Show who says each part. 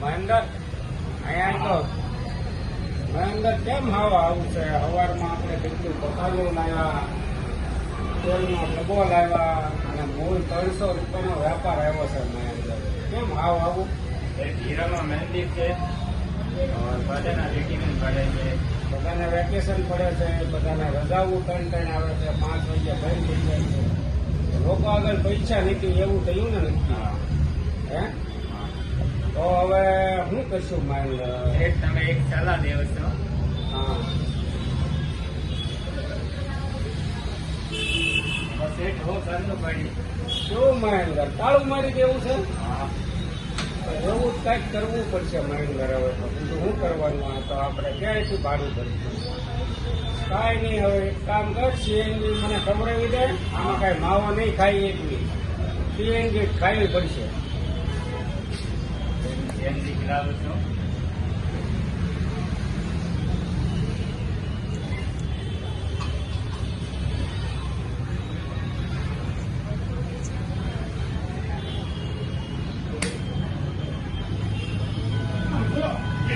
Speaker 1: મહેન્દ્ર અહીંયા તો મહેન્દર કેમ હવા આવું છે? સવારમાં આપણે કેટલું પતાલું લાવ્યા તેલનો ડબ્બો લાવ્યા અને મૂળ ત્રણસો રૂપિયાનો વેપાર આવ્યો છે મહેન્દર કેમ હાવ આવું?
Speaker 2: એ હીરામાં મહેંદી છે બધાના રેગીમેન્ટ પડે છે.
Speaker 1: બધાને વેકેશન પડે છે બધાને રજાઓ ત્રણ ત્રણ આવે છે પાંચ વાગ્યા બંધ થઈ જાય છે. લોકો આગળ પૈસા નીકળી એવું થયું ને નક્કી
Speaker 2: હા
Speaker 1: હે
Speaker 2: હા.
Speaker 1: તો શું કરશું મહેન્દ્ર
Speaker 2: એક તમે એક સલાહ દેવો છો.
Speaker 1: હા.
Speaker 2: બસ એક હો કરવું પડી
Speaker 1: શું મહેન્દ્ર તાળું મારી દેવું છે?
Speaker 2: હા.
Speaker 1: એવું કંઈક કરવું પડશે મહેન્દ્ર હવે તો. શું કરવાનું આ તો આપણે ક્યાંયથી ભાડું કરીશું કાંઈ નહીં હવે એક કામ કર સીએનજી મને ખવડાવી દે આમાં કાંઈ માવો નહીં ખાઈ એકવી સીએનજી ખાવી પડશે.
Speaker 2: bien vigilados, ¿no?